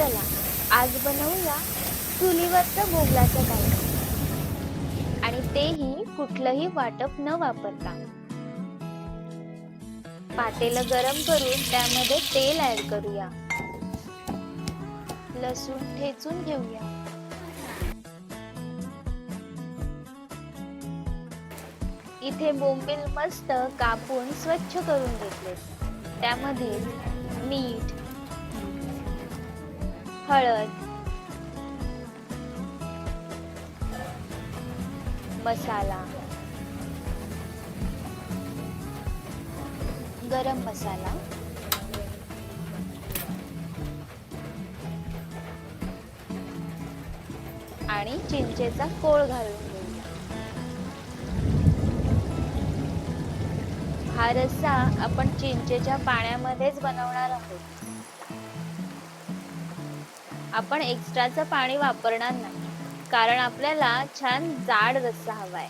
चला आज बनवूया चुलीवरचं भोगलाचं काही आणि तेही कुठलंही वाटप न वापरता. पातेलं गरम करून त्यामध्ये तेल ऍड करूया. लसूण ठेचून घेऊया. इथे बोंबील मस्त कापून स्वच्छ करून घेतले. त्यामध्ये मीठ हळद मसाला गरम मसाला आणि चिंचेचा कोळ घालून घेऊया. हा रस्सा आपण चिंचेच्या पाण्यामध्येच बनवणार आहोत. आपण एक्स्ट्राचं पाणी वापरणार नाही. कारण आपल्याला छान जाड रस्सा हवाय.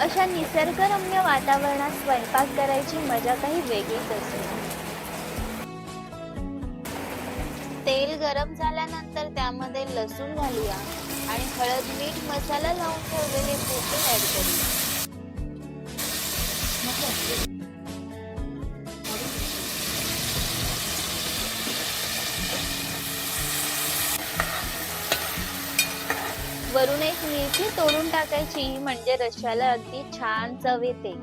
अशा निसर्गरम्य वातावरणात स्वयंपाक करायची मजा काही वेगळीच असते. तेल गरम झाल्यानंतर त्यामध्ये लसूण घालूया आणि हळद मीठ मसाला लावून ठेवलेले वरून एक मिरची तोडून टाकायची म्हणजे रश्याला अगदी छान चव येते.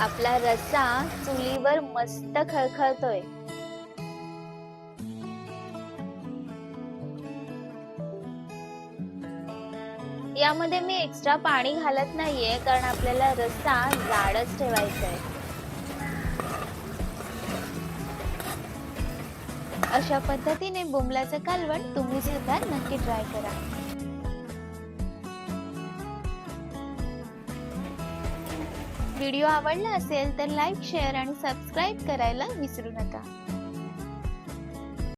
आपला रस्सा चुलीवर मस्त खळखळतोय. यामध्ये मी एक्स्ट्रा पाणी घालत नाहीये कारण आपल्याला रस्सा जाडच ठेवायचा आहे अशा पद्धतीने बोंबलाचं कालवण तुम्ही सुद्धा नक्की ट्राय करा. व्हिडिओ आवडला असेल तर लाईक शेअर आणि सबस्क्राईब करायला विसरू नका.